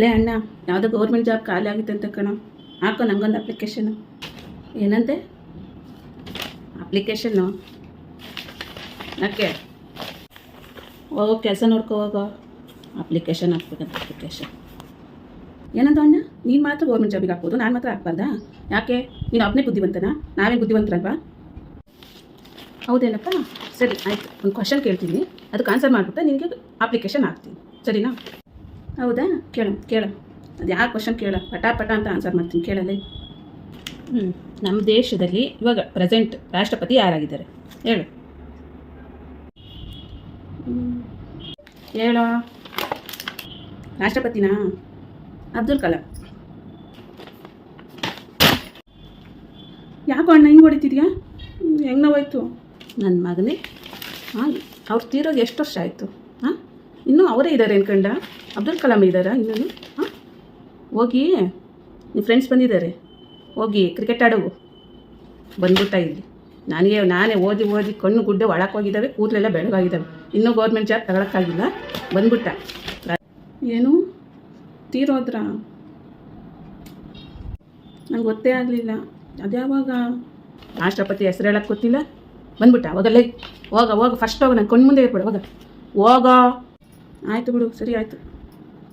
ಲೇ ಅಣ್ಣ, ಯಾವುದೋ ಗೌರ್ಮೆಂಟ್ ಜಾಬ್ ಖಾಲಿ ಆಗುತ್ತೆ ಅಂತ ಕಣ. ಹಾಕೋ ನಂಗೊಂದು ಅಪ್ಲಿಕೇಶನು ಏನಂತೆ? ಅಪ್ಲಿಕೇಶನ್ನು ಯಾಕೆ? ಹೋಗೋ ಕೆಲಸ ನೋಡ್ಕೋ, ಹೋಗೋ. ಅಪ್ಲಿಕೇಶನ್ ಹಾಕ್ಬೇಕಂತ ಅಪ್ಲಿಕೇಶನ್ ಏನಂತ ಅಣ್ಣ? ನೀನು ಮಾತ್ರ ಗೌರ್ಮೆಂಟ್ ಜಾಬಿಗೆ ಹಾಕ್ಬೋದು, ನಾನು ಮಾತ್ರ ಹಾಕ್ಬಾರ್ದಾ? ಯಾಕೆ? ನೀನು ಒಬ್ಬನೇ ಬುದ್ಧಿವಂತನಾ? ನಾವೇ ಬುದ್ಧಿವಂತರಲ್ವಾ? ಹೌದೇನಪ್ಪ? ಸರಿ, ಆಯಿತು. ಒಂದು ಕ್ವಶನ್ ಕೇಳ್ತೀನಿ. ಅದಕ್ಕೆ ಆನ್ಸರ್ ಮಾಡಿಬಿಟ್ಟು ನಿನಗೆ ಅಪ್ಲಿಕೇಶನ್ ಹಾಕ್ತೀನಿ. ಸರಿನಾ? ಹೌದಾ? ಕೇಳು ಕೇಳು. ಅದು ಯಾವ ಕ್ವಶನ್ ಕೇಳ? ಪಟ ಪಟ ಅಂತ ಆನ್ಸರ್ ಮಾಡ್ತೀನಿ, ಕೇಳಲಿ. ಹ್ಞೂ ನಮ್ಮ ದೇಶದಲ್ಲಿ ಇವಾಗ ಪ್ರೆಸೆಂಟ್ ರಾಷ್ಟ್ರಪತಿ ಯಾರಾಗಿದ್ದಾರೆ? ಹೇಳು. ಹೇಳೋ. ರಾಷ್ಟ್ರಪತಿನಾ? ಅಬ್ದುಲ್ ಕಲಾಂ. ಯಾಕೋ ಅಣ್ಣ ಹಿಂಗೆ ಹೊಡಿತಿದ್ಯಾ? ಹೆಂಗೆ ನೋವಾಯ್ತು? ನನ್ನ ಮಗನೇ ಹಾಂ ಅವ್ರು ತೀರೋದು ಎಷ್ಟು ವರ್ಷ ಆಯಿತು? ಇನ್ನೂ ಅವರೇ ಇದ್ದಾರೆ ಅನ್ಕಂಡ? ಅಬ್ದುಲ್ ಕಲಾಂ ಇದ್ದಾರಾ ಇನ್ನೂ ಹಾಂ? ಹೋಗಿ ನಿಮ್ಮ ಫ್ರೆಂಡ್ಸ್ ಬಂದಿದ್ದಾರೆ. ಹೋಗಿ ಕ್ರಿಕೆಟ್ ಆಡೋವು. ಬಂದ್ಬಿಟ್ಟ ಇಲ್ಲಿ. ನನಗೆ, ನಾನೇ ಓದಿ ಓದಿ, ಕಣ್ಣು ಗುಡ್ಡೆ ಒಳಕ್ಕೆ ಹೋಗಿದ್ದಾವೆ, ಕೂದಲೆಲ್ಲ ಬೆಳಗಾಗಿದ್ದಾವೆ. ಇನ್ನೂ ಗೌರ್ಮೆಂಟ್ ಜಾಬ್ ತಗೊಳಕ್ಕಾಗಿಲ್ಲ. ಬಂದ್ಬಿಟ್ಟ. ಏನು? ತೀರೋದ್ರ ನಂಗೆ ಗೊತ್ತೇ ಆಗಲಿಲ್ಲ. ಅದ್ಯಾವಾಗ ರಾಷ್ಟ್ರಪತಿ ಹೆಸರು ಹೇಳಕ್ಕೆ ಗೊತ್ತಿಲ್ಲ. ಬಂದ್ಬಿಟ್ಟ, ಹೋಗಲ್ಲೇ. ಹೋಗ ಹೋಗ ಫಸ್ಟ್ ಹೋಗ ನಾನು ಕಣ್ಣು ಮುಂದೆ ಇರ್ಬೇಡ, ಹೋಗ. ಹೋಗ. ಆಯಿತು ಬಿಡು ಸರಿ ಆಯಿತು.